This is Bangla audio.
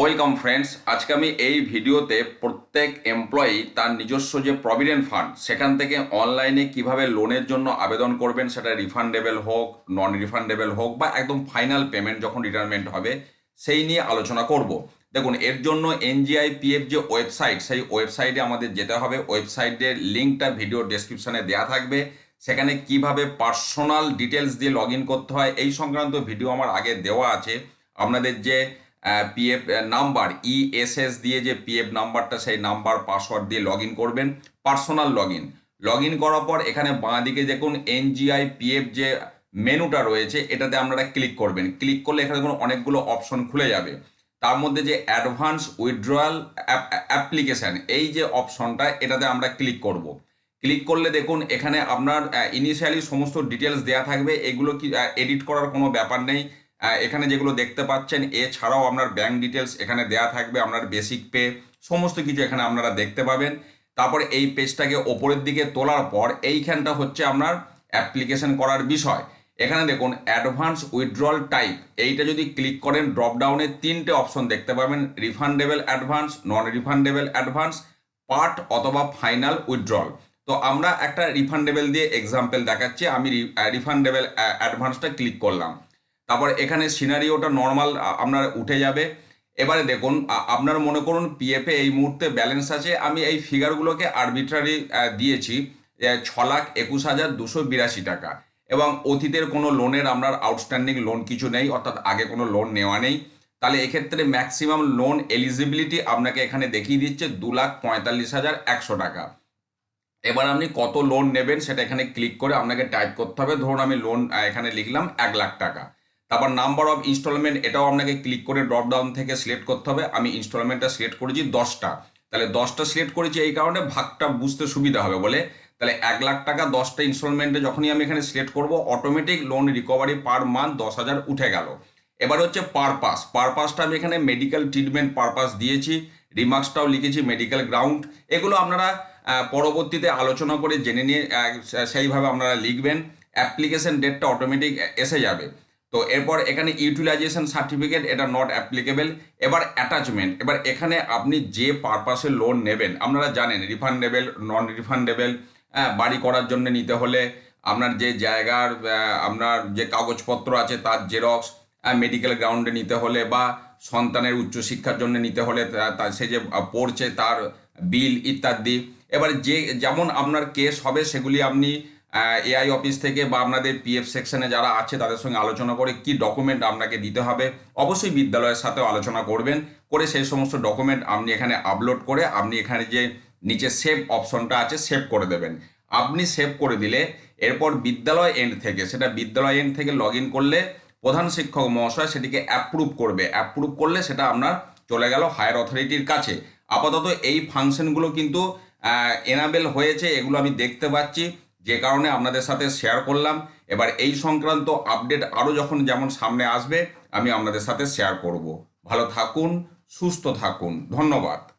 ওয়েলকাম ফ্রেন্ডস আজকে আমি এই ভিডিওতে প্রত্যেক এমপ্লয়ি তার নিজস্ব যে প্রভিডেন্ট ফান্ড সেখান থেকে অনলাইনে কীভাবে লোনের জন্য আবেদন করবেন সেটা রিফান্ডেবল হোক নন রিফান্ডেবল হোক, বা একদম ফাইনাল পেমেন্ট যখন রিটায়ারমেন্ট হবে, সেই নিয়ে আলোচনা করব। দেখুন, এর জন্য এনজিআই পিএফ যে ওয়েবসাইট সেই ওয়েবসাইটে আমাদের যেতে হবে। ওয়েবসাইটের লিঙ্কটা ভিডিও ডেসক্রিপশনে দেওয়া থাকবে। সেখানে কীভাবে পার্সোনাল ডিটেলস দিয়ে লগ করতে হয়, এই সংক্রান্ত ভিডিও আমার আগে দেওয়া আছে। আপনাদের যে পিএফ নাম্বার ইএসএস দিয়ে যে পিএফ নাম্বারটা, সেই নাম্বার, পাসওয়ার্ড দিয়ে লগ করবেন personal log in log in করার পর এখানে বাঁ দিকে দেখুন এনজিআই পিএফ যে মেনুটা রয়েছে, এটাতে আপনারা ক্লিক করবেন। ক্লিক করলে এখানে দেখুন অনেকগুলো অপশন খুলে যাবে। তার মধ্যে যে অ্যাডভান্স উইথড্রয়াল অ্যাপ্লিকেশান এই যে অপশনটা এটাতে আমরা ক্লিক করব। ক্লিক করলে দেখুন, এখানে আপনার ইনিশিয়ালি সমস্ত ডিটেলস দেওয়া থাকবে। এগুলো কি এডিট করার কোনো ব্যাপার নেই। এখানে যেগুলো দেখতে পাচ্ছেন, এছাড়াও আপনার ব্যাংক ডিটেলস এখানে দেয়া থাকবে, আপনার বেসিক পে সমস্ত কিছু এখানে আপনারা দেখতে পাবেন। তারপর এই পেজটাকে ওপরের দিকে তোলার পর এইখানটা হচ্ছে আপনার অ্যাপ্লিকেশন করার বিষয়। এখানে দেখুন অ্যাডভান্স উইথড্রল টাইপ এইটা যদি ক্লিক করেন ড্রপ ডাউনে তিনটে অপশন দেখতে পাবেন refundable advance non refundable advance part অথবা ফাইনাল উইথড্রল তো আমরা একটা রিফান্ডেবল দিয়ে এক্সাম্পল দেখাচ্ছি, আমি রিফান্ডেবল অ্যাডভান্সটা ক্লিক করলাম। তারপর এখানে সিনারিওটা নর্মাল আপনার উঠে যাবে। এবারে দেখুন আপনার মনে করুন পিএফে এই মুহূর্তে ব্যালেন্স আছে। আমি এই ফিগারগুলোকে আরবিট্রারি দিয়েছি ছ লাখ একুশ হাজার দুশো বিরাশি টাকা। এবং অতীতের কোনো লোনের আপনার আউটস্ট্যান্ডিং লোন কিছু নেই, অর্থাৎ আগে কোনো লোন নেওয়া নেই। তাহলে এক্ষেত্রে ম্যাক্সিমাম লোন এলিজিবিলিটি আপনাকে এখানে দেখিয়ে দিচ্ছে দু লাখ পঁয়তাল্লিশ হাজার একশো টাকা। এবার আপনি কত লোন নেবেন সেটা এখানে ক্লিক করে আপনাকে টাইপ করতে হবে। ধরুন আমি লোন এখানে লিখলাম এক লাখ টাকা। তারপর নাম্বার অফ ইনস্টলমেন্ট এটাও আপনাকে ক্লিক করে ড্রপ ডাউন থেকে সিলেক্ট করতে হবে। আমি ইনস্টলমেন্টটা সিলেক্ট করেছি দশটা। তাহলে দশটা সিলেক্ট করেছি এই কারণে ভাগটা বুঝতে সুবিধা হবে বলে। তাহলে এক লাখ টাকা দশটা ইনস্টলমেন্টে যখনই আমি এখানে সিলেক্ট করব automatic loan recovery per month দশ হাজার উঠে গেল। এবার হচ্ছে পারপাস পারপাসটা আমি এখানে মেডিকেল ট্রিটমেন্ট পারপাস দিয়েছি। রিমার্কসটাও লিখেছি মেডিকেল গ্রাউন্ড এগুলো আপনারা পরবর্তীতে আলোচনা করে জেনে নিয়ে সেইভাবে আপনারা লিখবেন। অ্যাপ্লিকেশন ডেটটা অটোমেটিক এসে যাবে। তো এরপর এখানে ইউটিলাইজেশন সার্টিফিকেট এটা নট অ্যাপ্লিকেবল এবার অ্যাটাচমেন্ট এবার এখানে আপনি যে পারপাসে লোন নেবেন, আপনারা জানেন রিফান্ডেবল নন রিফান্ডেবল বাড়ি করার জন্য নিতে হলে আপনার যে জায়গার আপনার যে কাগজপত্র আছে তার জেরক্স মেডিকেল গ্রাউন্ডে নিতে হলে বা সন্তানের উচ্চশিক্ষার জন্য নিতে হলে সে যে পড়ছে তার বিল ইত্যাদি। এবার যে, যেমন আপনার কেস হবে, সেগুলি আপনি এআই অফিস থেকে বা আপনাদের পিএফ সেকশনে যারা আছে, তাদের সঙ্গে আলোচনা করে কি ডকুমেন্ট আপনাকে দিতে হবে। অবশ্যই বিদ্যালয়ের সাথেও আলোচনা করবেন। করে সেই সমস্ত ডকুমেন্ট আপনি এখানে আপলোড করে আপনি এখানে যে নিচে সেভ অপশনটা আছে সেভ করে দেবেন। আপনি সেভ করে দিলে এরপর বিদ্যালয় এন্ড থেকে, সেটা বিদ্যালয় এন্ড থেকে লগ করলে প্রধান শিক্ষক মহাশয় সেটিকে অ্যাপ্রুভ করবে। অ্যাপ্রুভ করলে সেটা আপনার চলে গেল হায়ার অথরিটির কাছে। আপাতত এই ফাংশনগুলো কিন্তু এনাবেল হয়েছে, এগুলো আমি দেখতে পাচ্ছি। যে কারণে আপনাদের সাথে শেয়ার করলাম। এবার এই সংক্রান্ত আপডেট আরও যখন যেমন সামনে আসবে, আমি আপনাদের সাথে শেয়ার করব। ভালো থাকুন, সুস্থ থাকুন। ধন্যবাদ।